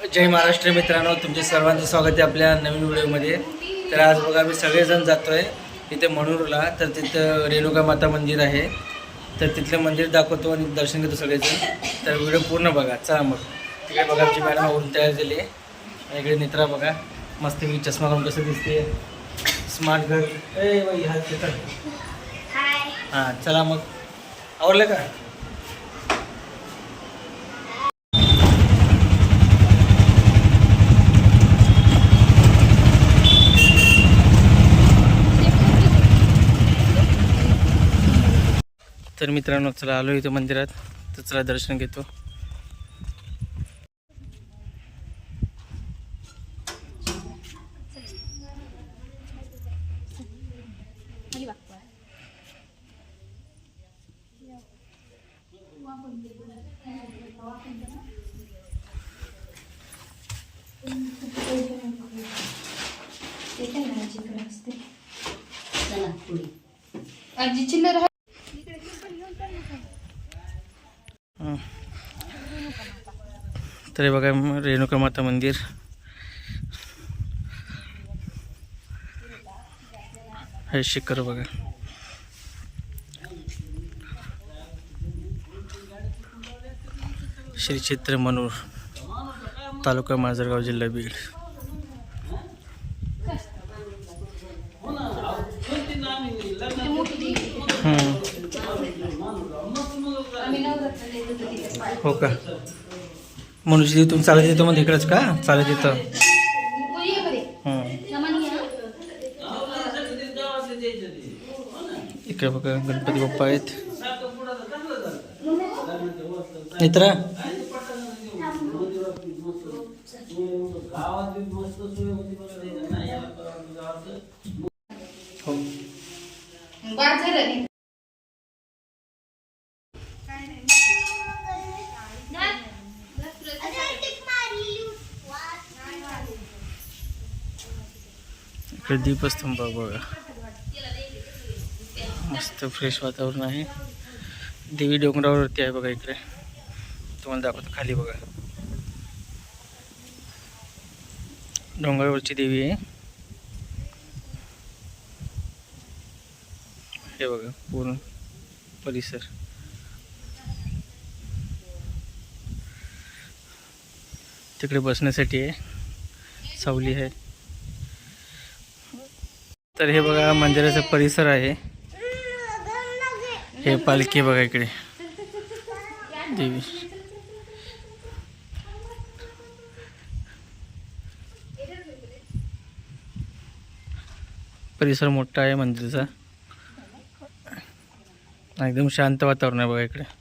जय महाराष्ट्र मित्रांनो तुमचे सर्वांचं स्वागत आहे आपल्या नवीन व्हिडिओमध्ये. तर आज बघा आम्ही सगळेजण जातो आहे तिथे मणूरला तर तिथं रेणुका माता मंदिर आहे. तर तिथलं मंदिर दाखवतो आणि दर्शन घेतो सगळेजण. तर व्हिडिओ पूर्ण बघा चला मग. तिकडे बघा आमची मॅडम आवरून तयार झाली आहे. आणि इकडे नेत्रा बघा. मस्त मी चष्मा घालून कसं दिसते. स्मार्ट घर ए हा हां चला मग. आवडलं का? तर मित्रांनो चला आलो इथं मंदिरात. तर चला दर्शन घेतो. आजी चिल्लर आहे. तर हे बघा रेणुका माता मंदिर. हे शिखर बघा. श्री चित्र मनूर तालुका माजरगाव जिल्हा बीड. हो हो का? मनुष्य तिथून चालत येतो म्हणजे मग इकडंच का? चालत येतं. इकडे बघा गणपती बाप्पा आहेत. मित्र? हो. इकडे दीपस्तंभ बघा. मस्त फ्रेश वातावरण आहे. देवी डोंगरावरती आहे बघा इकडे. तुम्हाला दाखवतो खाली बघा. डोंगरावरची देवी आहे. हे बघा पूर्ण परिसर. तिकडे बसण्यासाठी आहे. सावली आहे. तर हे बघा मंदिराचा परिसर आहे. हे पालखी बघा इकडे. देवी. परिसर मोठा आहे मंदिराचा. एकदम शांत वातावरण आहे बघा इकडे.